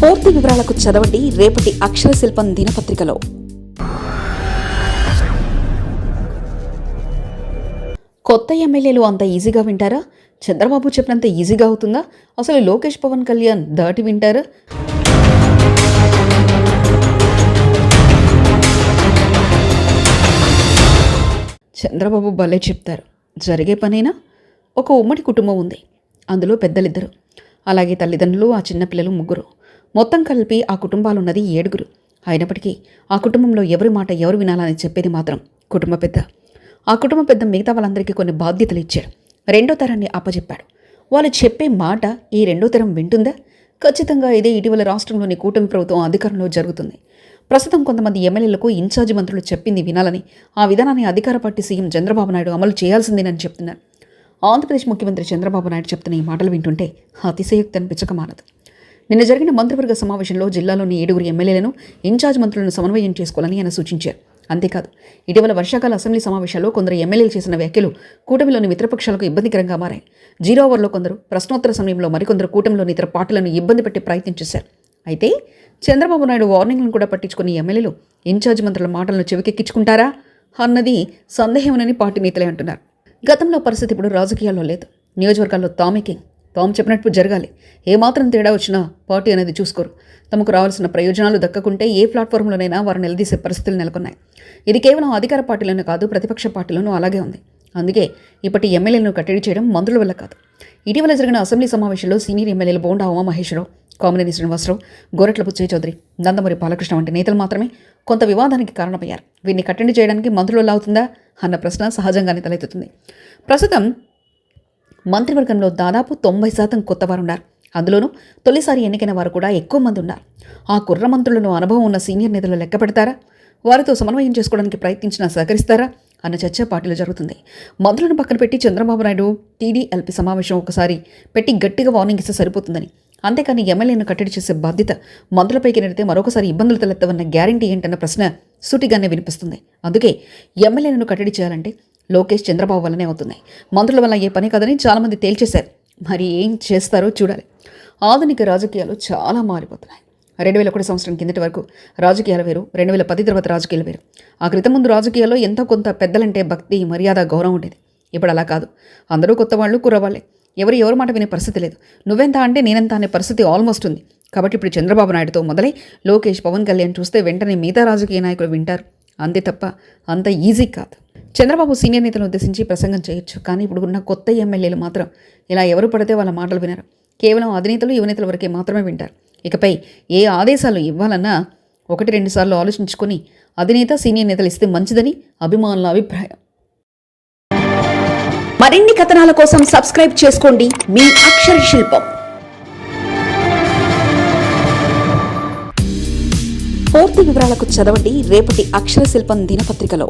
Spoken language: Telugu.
పూర్తి వివరాలకు చదవండి రేపటి అక్షర శిల్పం దినపత్రికలో. కొత్త ఎమ్మెల్యేలు అంత ఈజీగా వింటారా? చంద్రబాబు చెప్పినంత ఈజీగా అవుతుందా? అసలు లోకేష్ పవన్ కళ్యాణ్ దాటి వింటారా? చంద్రబాబు భలే చెప్తారు. జరిగే పనేనా? ఒక ఉమ్మడి కుటుంబం ఉంది. అందులో పెద్దలిద్దరు. అలాగే తల్లిదండ్రులు ఆ చిన్నపిల్లలు ముగ్గురు. మొత్తం కలిపి ఆ కుటుంబాలున్నది ఏడుగురు. అయినప్పటికీ ఆ కుటుంబంలో ఎవరి మాట ఎవరు వినాలని చెప్పేది మాత్రం కుటుంబ పెద్ద. ఆ కుటుంబ పెద్ద మిగతా వాళ్ళందరికీ కొన్ని బాధ్యతలు ఇచ్చాడు. రెండో తరాన్ని అప్పచెప్పాడు వాళ్ళు చెప్పే మాట ఈ రెండో తరం వింటుందా? ఖచ్చితంగా ఇదే ఇటీవల రాష్ట్రంలోని కూటమి ప్రభుత్వం అధికారంలో జరుగుతుంది. ప్రస్తుతం కొంతమంది ఎమ్మెల్యేలకు ఇన్ఛార్జి మంత్రులు చెప్పింది వినాలని ఆ విధానాన్ని అధికార పార్టీ సీఎం చంద్రబాబు నాయుడు అమలు చేయాల్సిందేనని చెప్తున్నారు. ఆంధ్రప్రదేశ్ ముఖ్యమంత్రి చంద్రబాబు నాయుడు చెప్తున్న ఈ మాటలు వింటుంటే అతిశయోక్తి అనిపించక మానదు నిన్న జరిగిన మంత్రివర్గ సమావేశంలో జిల్లాలోని ఏడుగురు ఎమ్మెల్యేలను ఇన్ఛార్జ్ మంత్రులను సమన్వయం చేసుకోవాలని ఆయన సూచించారు. అంతేకాదు ఇటీవల వర్షాకాల అసెంబ్లీ సమావేశాల్లో కొందరు ఎమ్మెల్యేలు చేసిన వ్యాఖ్యలు కూటమిలోని మిత్రపక్షాలకు ఇబ్బందికరంగా మారాయి. జీరో ఓవర్లో కొందరు ప్రశ్నోత్తర సమయంలో మరికొందరు కూటమిలోని ఇతర పార్టీలను ఇబ్బంది పెట్టే ప్రయత్నం చేశారు. అయితే చంద్రబాబు నాయుడు వార్నింగ్లను కూడా పట్టించుకుని ఎమ్మెల్యేలు ఇన్ఛార్జ్ మంత్రుల మాటలను చెవికెక్కించుకుంటారా అన్నది సందేహమనని పార్టీ నేతలే అంటున్నారు. గతంలో పరిస్థితి ఇప్పుడు రాజకీయాల్లో లేదు. నియోజకవర్గాల్లో తామే కింగ్ టామ్ చెప్పినట్టు జరగాలి. ఏమాత్రం తేడా వచ్చినా పార్టీ అనేది చూసుకోరు. తమకు రావాల్సిన ప్రయోజనాలు దక్కకుంటే ఏ ప్లాట్ఫామ్లోనైనా వారు నిలదీసే పరిస్థితులు నెలకొన్నాయి. ఇది కేవలం అధికార పార్టీలోనే కాదు ప్రతిపక్ష పార్టీలోనూ అలాగే ఉంది. అందుకే ఇప్పటి ఎమ్మెల్యేలను కట్టడి చేయడం మంత్రుల వల్ల కాదు. ఇటీవల జరిగిన అసెంబ్లీ సమావేశంలో సీనియర్ ఎమ్మెల్యేలు బోండా ఉమామహేశ్వరరావు కామినేని శ్రీనివాసరావు గోరట్ల బుచ్చయ్య చౌదరి నందమూరి బాలకృష్ణ వంటి నేతలు మాత్రమే కొంత వివాదానికి కారణమయ్యారు. వీరిని కట్టడి చేయడానికి మంత్రులు అవుతుందా? అన్న ప్రశ్న సహజంగానే తలెత్తుతుంది. ప్రస్తుతం మంత్రివర్గంలో దాదాపు తొంభై శాతం కొత్తవారు ఉన్నారు అందులోనూ తొలిసారి ఎన్నికైన వారు కూడా ఎక్కువ మంది ఉన్నారు. ఆ కుర్ర మంత్రులను అనుభవం ఉన్న సీనియర్ నేతలు లెక్క పెడతారా? వారితో సమన్వయం చేసుకోవడానికి ప్రయత్నించినా సహకరిస్తారా? అన్న చర్చ పార్టీలో జరుగుతుంది. మంత్రులను పక్కన పెట్టి చంద్రబాబు నాయుడు టీడీఎల్పీ సమావేశం ఒకసారి పెట్టి గట్టిగా వార్నింగ్ ఇస్తే సరిపోతుందని. అంతేకాని ఎమ్మెల్యేను కట్టడి చేసే బాధ్యత మంత్రులపైకి నెడితే మరొకసారి ఇబ్బందులు తలెత్తవన్న గ్యారంటీ ఏంటన్న ప్రశ్న సూటిగానే వినిపిస్తుంది. అందుకే ఎమ్మెల్యేలను కట్టడి చేయాలంటే లోకేష్ చంద్రబాబు వల్లనే అవుతున్నాయి. మంత్రుల వల్ల ఏ పని కాదని చాలామంది తేల్చేశారు. మరి ఏం చేస్తారో చూడాలి. ఆధునిక రాజకీయాలు చాలా మారిపోతున్నాయి. రెండు వేల ఒకటి సంవత్సరం కిందటి వరకు రాజకీయాలు వేరు రెండు వేల పది తర్వాత రాజకీయాలు వేరు. ఆ క్రితం ముందు రాజకీయాల్లో ఎంతో కొంత పెద్దలంటే భక్తి మర్యాద గౌరవం ఉండేది. ఇప్పుడు అలా కాదు. అందరూ కొత్త వాళ్ళు కుర్రవాళ్ళే. ఎవరు ఎవరి మాట వినే పరిస్థితి లేదు. నువ్వెంత అంటే నేనెంత అనే పరిస్థితి ఆల్మోస్ట్ ఉంది. కాబట్టి ఇప్పుడు చంద్రబాబు నాయుడుతో మొదలై లోకేష్ పవన్ కళ్యాణ్ చూస్తే వెంటనే మిగతా రాజకీయ నాయకులు వింటారు. అంతే తప్ప అంత ఈజీ కాదు. చంద్రబాబు సీనియర్ నేతలను ఉద్దేశించి ప్రసంగం చేయొచ్చు కానీ ఇప్పుడు ఉన్న కొత్త ఎమ్మెల్యేలు మాత్రం ఇలా ఎవరు పడితే వాళ్ళ మాటలు వినరు. కేవలం అధినేతలు యువనేతల వరకే మాత్రమే వింటారు. ఇకపై ఏ ఆదేశాలు ఇవ్వాలన్నా ఒకటి రెండు సార్లు ఆలోచించుకొని అధినేత సీనియర్ నేతలు ఇస్తే మంచిదని అభిమానుల అభిప్రాయం. మరిన్ని కథనాల కోసం సబ్స్క్రైబ్ చేసుకోండి మీ అక్షర శిల్పం. పూర్తి వివరాలకు చదవండి రేపటి అక్షర శిల్పం దినపత్రికలో.